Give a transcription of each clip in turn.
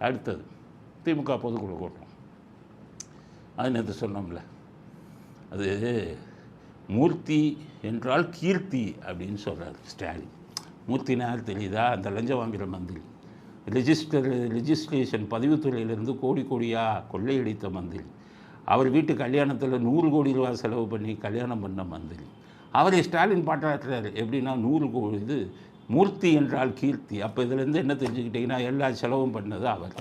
அடுத்தது திமுக பொதுக்குழு கூட்டம். அது நேற்று சொன்னோம்ல. அது மூர்த்தி என்றால் கீர்த்தி அப்படின்னு சொல்கிறார் ஸ்டாலின். மூர்த்தினா தெரியுதா? அந்த லஞ்சம் வாங்குகிற மந்திரி. ரிஜிஸ்டர் ரிஜிஸ்ட்ரேஷன் பதிவுத்துறையிலிருந்து கோடி கோடியாக கொள்ளையடித்த மந்திரி. அவர் வீட்டு கல்யாணத்தில் நூறு கோடி ரூபா செலவு பண்ணி கல்யாணம் பண்ண மந்திரி. அவரை ஸ்டாலின் பாராட்டுறாரு. எப்படின்னா நூறு கோடி இது மூர்த்தி என்றால் கீர்த்தி. அப்போ இதுலேருந்து என்ன தெரிஞ்சுக்கிட்டிங்கன்னா எல்லா செலவும் பண்ணது அவர்.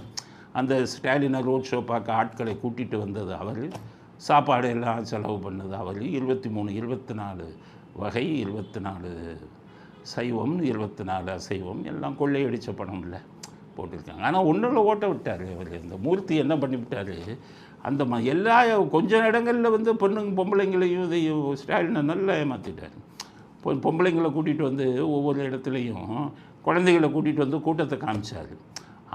அந்த ஸ்டாலினை ரோட் ஷோ பார்க்க ஆட்களை கூட்டிகிட்டு வந்தது அவர். சாப்பாடு எல்லாம் செலவு பண்ணது அவர். இருபத்தி மூணு இருபத்தி நாலு வகை இருபத்தி நாலு சைவம் இருபத்தி நாலு அசைவம். எல்லாம் கொள்ளையடித்த பணம் இல்லை போட்டிருக்காங்க. ஆனால் ஒன்றில் ஓட்ட விட்டார் அவர் இந்த மூர்த்தி என்ன பண்ணிவிட்டார் அந்த ம எல்லா கொஞ்சம் இடங்களில் வந்து பொண்ணுங்க பொம்பளைங்களையும் இதையும் ஸ்டாலினை நல்லா ஏமாற்றிட்டார் பொ பொம்பளைங்களை கூட்டிகிட்டு வந்து ஒவ்வொரு இடத்துலையும் குழந்தைகளை கூட்டிகிட்டு வந்து கூட்டத்தை காமிச்சார்.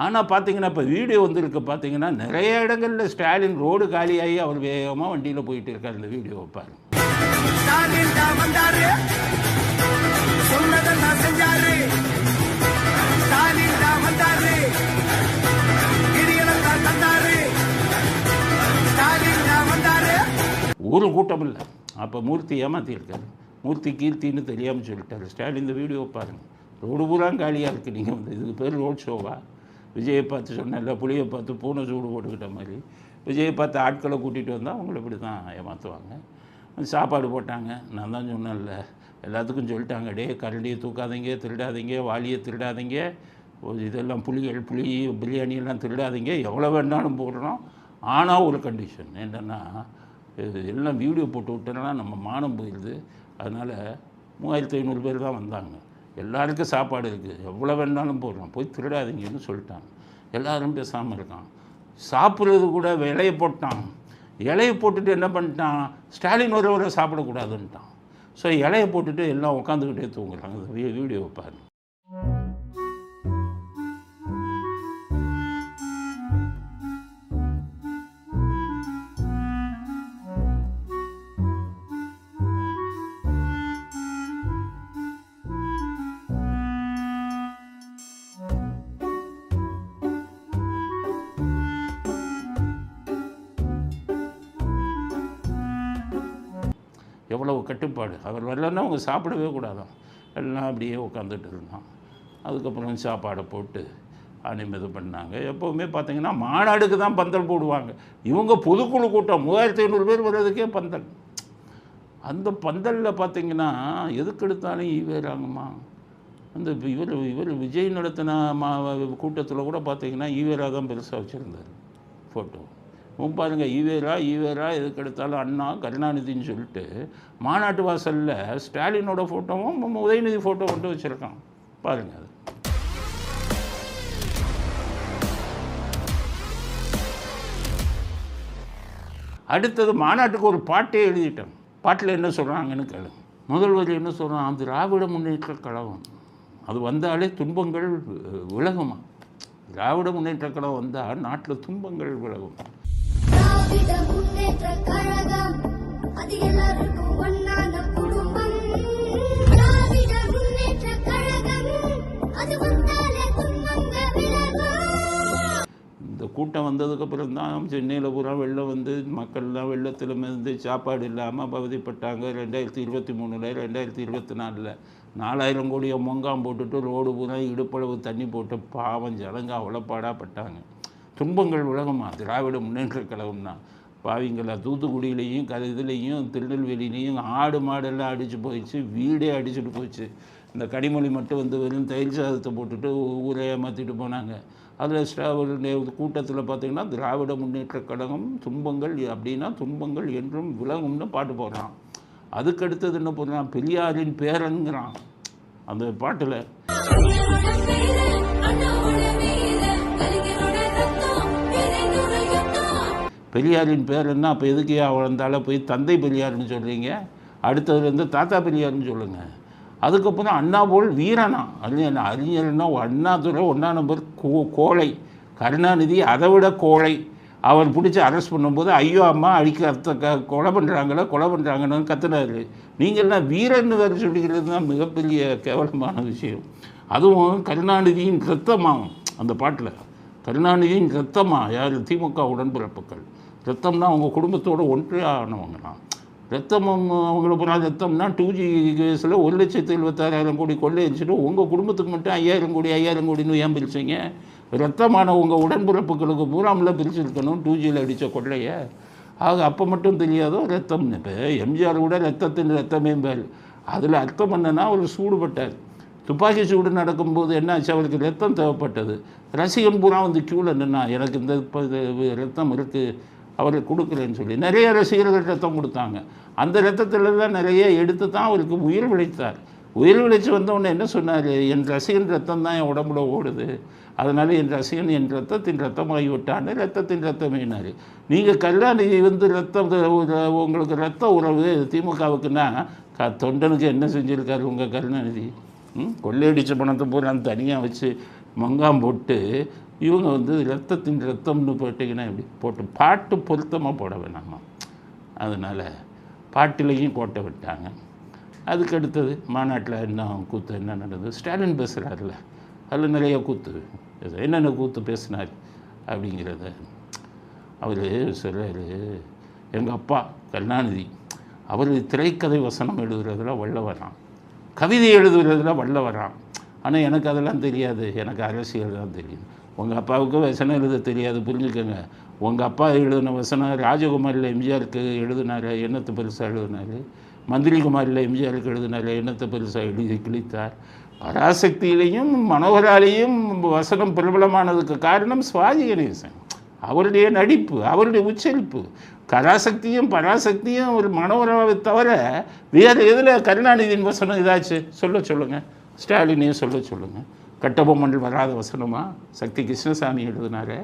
ஆனால் பார்த்தீங்கன்னா இப்போ வீடியோ வந்திருக்கு பார்த்தீங்கன்னா நிறைய இடங்களில் ஸ்டாலின் ரோடு காலியாகி அவர் வேகமாக வண்டியில் போயிட்டு இருக்கார் இந்த வீடியோ வைப்பார் ஒரு கூட்டம் இல்லை. அப்போ மூர்த்தி ஏமாற்றிருக்காரு மூர்த்தி கீர்த்தின்னு தெரியாமல் சொல்லிட்டாரு. ஸ்டாலின் இந்த வீடியோ பாருங்கள் ரோடு பூரா காலியாக இருக்குது நீங்கள் வந்து இதுக்கு பேர் ரோட் ஷோவா விஜயை பார்த்து சொன்னேன்ல புளியை பார்த்து பூனை சூடு போட்டுக்கிட்ட மாதிரி. விஜயை பார்த்து ஆட்களை கூட்டிகிட்டு வந்தால் அவங்கள இப்படி தான் ஏமாற்றுவாங்க சாப்பாடு போட்டாங்க. நான் தான் சொன்னேன்ல. எல்லாத்துக்கும் சொல்லிட்டாங்க. டே கரண்டியை தூக்காதீங்க திருடாதீங்க வாளியை திருடாதீங்க. ஒரு இதெல்லாம் புளிகள் புளி பிரியாணி எல்லாம் திருடாதீங்க. எவ்வளோ வேணாலும் போடுறோம். ஆனால் ஒரு கண்டிஷன் என்னென்னா இது எல்லாம் வீடியோ போட்டு விட்டோன்னா நம்ம மானம் போயிடுது அதனால் மூவாயிரத்து ஐநூறு பேர் தான் வந்தாங்க. எல்லாருக்கும் சாப்பாடு இருக்குது எவ்வளோ வேணாலும் போடுறோம் போய் திருடாதீங்கன்னு சொல்லிட்டாங்க. எல்லாரும் பேசாமல் இருக்கான். சாப்பிட்றது கூட இலையை போட்டான். இலையை போட்டுட்டு என்ன பண்ணிட்டான்? ஸ்டாலின் ஒருவரை சாப்பிடக்கூடாதுன்ட்டான். ஸோ இலையை போட்டுட்டு எல்லாம் உட்காந்துக்கிட்டே தூங்குறாங்க. வீடியோ பாருங்கள் எவ்வளவு கட்டுப்பாடு. அவர் வரலன்னா அவங்க சாப்பிடவே கூடாதான். எல்லாம் அப்படியே உட்காந்துட்டு இருந்தான். அதுக்கப்புறம் சாப்பாடை போட்டு அனுமதி பண்ணாங்க. எப்போவுமே பார்த்தீங்கன்னா மாநாடுக்கு தான் பந்தல் போடுவாங்க. இவங்க பொதுக்குழு கூட்டம். மூவாயிரத்தி ஐநூறு பேர் வர்றதுக்கே பந்தல். அந்த பந்தலில் பார்த்தீங்கன்னா எதுக்கு எடுத்தாலும் ஈவேராங்கம்மா. அந்த இவர் இவர் விஜய் நடத்தின மா கூட்டத்தில் கூட பார்த்தீங்கன்னா ஈவேரா தான் பெருசாக வச்சுருந்தார். ஃபோட்டோ உன் ஈவேரா ஈவேரா எதுக்கு எடுத்தாலும் அண்ணா கருணாநிதின்னு சொல்லிட்டு மாநாட்டு வாசலில் ஸ்டாலினோட ஃபோட்டோவும் உதயநிதி ஃபோட்டோ கொண்டு வச்சுருக்கான். பாருங்கள் அது. அடுத்தது மாநாட்டுக்கு ஒரு பாட்டே எழுதிட்டேன். பாட்டில் என்ன சொல்கிறாங்கன்னு கேளு. முதல்வர் என்ன சொல்கிறான் திராவிட முன்னேற்ற கழகம். அது வந்தாலே துன்பங்கள் விலகுமா? திராவிட முன்னேற்ற கழகம் வந்தால் நாட்டில் துன்பங்கள் விலகும். திராவிட முன்னேற்ற கழகம். அது எல்லாருக்கும் ஒன்னான குடும்பம். திராவிட முன்னேற்ற கழகம். அது வந்தாலே துன்பங்க விலகும். இந்த கூட்டம் வந்ததுக்கப்புறம் தான் சென்னையில் பூரா வெள்ளம் வந்து மக்கள்லாம் வெள்ளத்தில் இருந்து சாப்பாடு இல்லாமல் பகுதிப்பட்டாங்க ரெண்டாயிரத்தி இருபத்தி மூணில் ரெண்டாயிரத்தி இருபத்தி நாலில். நாலாயிரம் கோடியை மொங்காம் போட்டுட்டு ரோடு பூரா இடுப்பளவு தண்ணி போட்டு பாவம் ஜனங்க அவ்வளோப்பாடாப்பட்டாங்க துன்பங்கள் உலகமா திராவிட முன்னேற்ற கழகம்னா பாவிங்களா தூத்துக்குடியிலையும் க இதுலேயும் திருநெல்வேலியிலையும் ஆடு மாடெல்லாம் அடித்து போயிடுச்சு வீடே அடிச்சுட்டு போச்சு இந்த கனிமொழி மட்டும் வந்து வெறும் தயிர் சாதத்தை போட்டுட்டு ஊரை ஏமாற்றிட்டு போனாங்க. அதில் ஸ்டா கூட்டத்தில் பார்த்திங்கன்னா திராவிட முன்னேற்ற கழகம் துன்பங்கள் அப்படின்னா துன்பங்கள் என்றும் விலகும்னு பாட்டு போடுறான். அதுக்கு அடுத்தது என்ன போடுறான்? பெரியாரின் பேரன்கிறான். அந்த பாட்டில். பெரியாரின் பேர் என்ன? அப்போ எதுக்கு வந்தால போய் தந்தை பெரியார்னு சொல்கிறீங்க அடுத்தது வந்து தாத்தா பெரியார்னு சொல்லுங்கள் அதுக்கப்புறம் அண்ணா போல் வீரனா. அறிஞர் அறிஞர்னா அண்ணாதுரை ஒன்றா நம்பர் கோ கோழை. கருணாநிதி அதை விட கோழை. அவர் பிடிச்சி அரெஸ்ட் பண்ணும்போது ஐயோ அம்மா அழிக்க க கொலை பண்ணுறாங்களோ கொலை பண்ணுறாங்கன்னு கத்துனாரு. நீங்கள்லாம் வீரன்னு வேறு சொல்லிக்கிறது தான் மிகப்பெரிய கேவலமான விஷயம். அதுவும் கருணாநிதியின் ரத்தமாகும் அந்த பாட்டில் கருணாநிதியின் ரத்தமாக யார்? திமுக உடன்பிறப்புகள். ரத்தம்னா அவங்க குடும்பத்தோட ஒன்றே ஆனவங்க தான். ரத்தமும் அவங்கள பூரா ரத்தம்னா டூ ஜி கேஸில் ஒரு லட்சத்து எழுபத்தாறாயிரம் கோடி கொள்ளையடிச்சிட்டு உங்கள் குடும்பத்துக்கு மட்டும் ஐயாயிரம் கோடி ஐயாயிரம் கோடின்னு ஏன் பிரிச்சீங்க? ரத்தமான உங்கள் உடன்பிறப்புகளுக்கு பூராமில் பிரிச்சிருக்கணும் டூ ஜியில் அடித்த கொள்ளையை. ஆக அப்போ மட்டும் தெரியாதோ ரத்தம்னு. இப்போ எம்ஜிஆர் கூட ரத்தத்தின் ரத்தமே பேர். அதில் அர்த்தம் என்னன்னா அவர் சூடுபட்டார். துப்பாக்கி சூடு நடக்கும்போது என்னாச்சு? அவருக்கு ரத்தம் தேவைப்பட்டது. ரசிகன் பூரா வந்து க்யூவில் நின்னா எனக்கு இந்த இப்போ ரத்தம் இருக்குது அவருக்கு கொடுக்குறேன்னு சொல்லி நிறைய ரசிகர்கள் ரத்தம் கொடுத்தாங்க. அந்த ரத்தத்தில் தான் நிறைய எடுத்து தான் அவருக்கு உயிர் விளைத்தார். உயிர் விளைச்சி வந்தவொடனே என்ன சொன்னார்? என் ரசிகன் ரத்தம் தான் என் உடம்புல ஓடுது. அதனால் என் ரசிகன் என் ரத்தத்தின் ரத்தமாகி விட்டான்னு ரத்தத்தின் ரத்தமேனார் நீங்கள் கருணாநிதி வந்து ரத்தம் உங்களுக்கு ரத்த உறவு திமுகவுக்குன்னா க தொண்டனுக்கு என்ன செஞ்சுருக்காரு உங்கள் கருணாநிதி? ம்? கொள்ளையடிச்ச பணத்தை பூரா தனியாக வச்சு மங்காம் போட்டு இவங்க வந்து ரத்தத்தின் ரத்தம்னு போட்டிங்கன்னா எப்படி? போட்டு பாட்டு பொருத்தமாக போட வேணாமா? அதனால் பாட்டிலையும் கோட்டை விட்டாங்க. அதுக்கு அடுத்தது மாநாட்டில் என்ன கூத்து என்ன நடந்தது? ஸ்டாலின் பேசுகிறாருல அதில் நிறைய கூத்து. இது என்னென்ன கூத்து பேசினார் அப்படிங்கிறத அவர் சொல்கிறாரு எங்கள் அப்பா கருணாநிதி அவர் திரைக்கதை வசனம் எழுதுறதுல வல்லவரான் கவிதை எழுதுறதுல வல்லவரான் ஆனால் எனக்கு அதெல்லாம் தெரியாது. எனக்கு அரசியல் தான் தெரியும். உங்கள் அப்பாவுக்கு வசனம் எழுத தெரியாது புரிஞ்சுக்கோங்க. உங்கள் அப்பா எழுதின வசனம் ராஜகுமாரில் எம்ஜிஆருக்கு எழுதினார் என்னத்தை பெருசாக எழுதினார்? மந்திரிகுமாரில் எம்ஜிஆருக்கு எழுதினார் என்னத்தை பெருசாக எழுதி கிழித்தார்? பராசக்தியிலையும் மனோகராலையும் வசனம் பிரபலமானதுக்கு காரணம் சுவாதி கணேசன். அவருடைய நடிப்பு அவருடைய உச்சரிப்பு. கராசக்தியும் பராசக்தியும் ஒரு மனோகராவை தவிர வேறு எதில் கருணாநிதியின் வசனம் இதாச்சு? சொல்ல சொல்லுங்கள் ஸ்டாலினையும் சொல்ல சொல்லுங்கள் கட்டபொம்மன் வராத வசனமா? சக்தி கிருஷ்ணசாமி எழுதினாரு.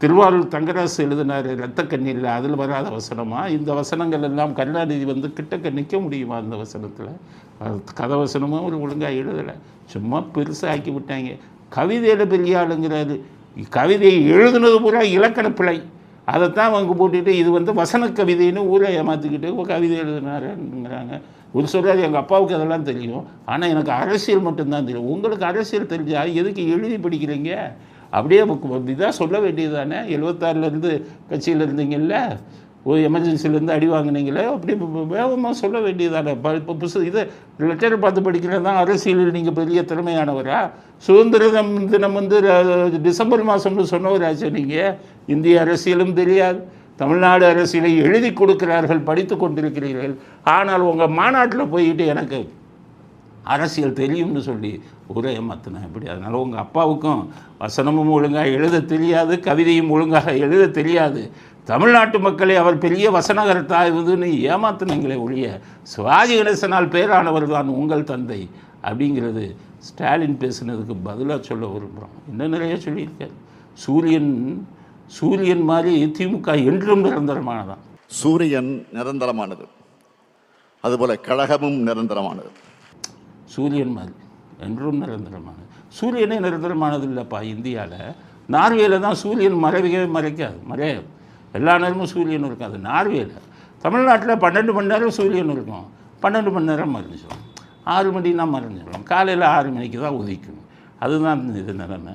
திருவாரூர் தங்கராசு எழுதினார் ரத்த கண்ணில் அதில் வராத வசனமா? இந்த வசனங்கள் எல்லாம் கருணாநிதி வந்து கிட்டக்க நிற்க முடியுமா அந்த வசனத்தில்? கதை வசனமும் ஒரு ஒழுங்காக எழுதலை. சும்மா பெருசாக ஆக்கி விட்டாங்க. கவிதையில் பெரிய ஆளுங்கிறாரு கவிதையை எழுதுனது பூரா இலக்கண பிழை. அதைத்தான் அவங்க போட்டுட்டு இது வந்து வசன கவிதைன்னு ஊரை ஏமாற்றிக்கிட்டு கவிதை எழுதினாருங்கிறாங்க. ஒரு சொல்கிறார் எங்கள் அப்பாவுக்கு அதெல்லாம் தெரியும். ஆனால் எனக்கு அரசியல் மட்டும்தான் தெரியும். உங்களுக்கு அரசியல் தெரிஞ்சால் எதுக்கு எழுதி படிக்கிறீங்க? அப்படியே இதாக சொல்ல வேண்டியது தானே எழுபத்தாறுலேருந்து கட்சியில் இருந்தீங்கல்ல? ஒரு எமர்ஜென்சிலேருந்து அடி வாங்குனீங்களே? அப்படி வேகமாக சொல்ல வேண்டியதானே இப்போ இப்போ புதுசு இது லெட்டரை பார்த்து படிக்கிறது தான் அரசியலில் நீங்கள் பெரிய திறமையானவரா? சுதந்திர தினம் வந்து டிசம்பர் மாதம்னு சொன்னவராச்சு நீங்கள் இந்திய அரசியலும் தெரியாது. தமிழ்நாடு அரசியலை எழுதி கொடுக்கிறார்கள் படித்து கொண்டிருக்கிறீர்கள். ஆனால் உங்கள் மாநாட்டில் போயிட்டு எனக்கு அரசியல் தெரியும்னு சொல்லி ஒரே ஏமாத்தினேன் இப்படி அதனால் உங்கள் அப்பாவுக்கும் வசனமும் ஒழுங்காக எழுத தெரியாது கவிதையும் ஒழுங்காக எழுத தெரியாது. தமிழ்நாட்டு மக்களை அவர் பெரிய வசனகர்த்தா இதுன்னு ஏமாத்தினங்களே ஒழிய சிவாஜி கணேசனால் பேரானவர் தான் உங்கள் தந்தை அப்படிங்கிறது ஸ்டாலின் பேசுனதுக்கு பதிலாக சொல்ல விரும்புகிறோம் என்ன நிறைய சொல்லியிருக்கார். சூரியன் சூரியன் மாதிரி திமுக என்றும் நிரந்தரமானதான் சூரியன் நிரந்தரமானது. அதுபோல கழகமும் நிரந்தரமானது. சூரியன் மாதிரி என்றும் நிரந்தரமானது. சூரியனே நிரந்தரமானது இல்லைப்பா இந்தியாவில் நார்வேல தான் சூரியன் மறைவே மறைக்காது மறையாது. எல்லா நேரமும் சூரியன் இருக்காது நார்வேல. தமிழ்நாட்டில் பன்னெண்டு மணி நேரம் சூரியன் இருக்கும். பன்னெண்டு மணி நேரம் மறைஞ்சிடும் ஆறு மணினா மறைஞ்சிடும் காலையில் ஆறு மணிக்கு தான் உதிக்கும். அதுதான் இது நிலைமை.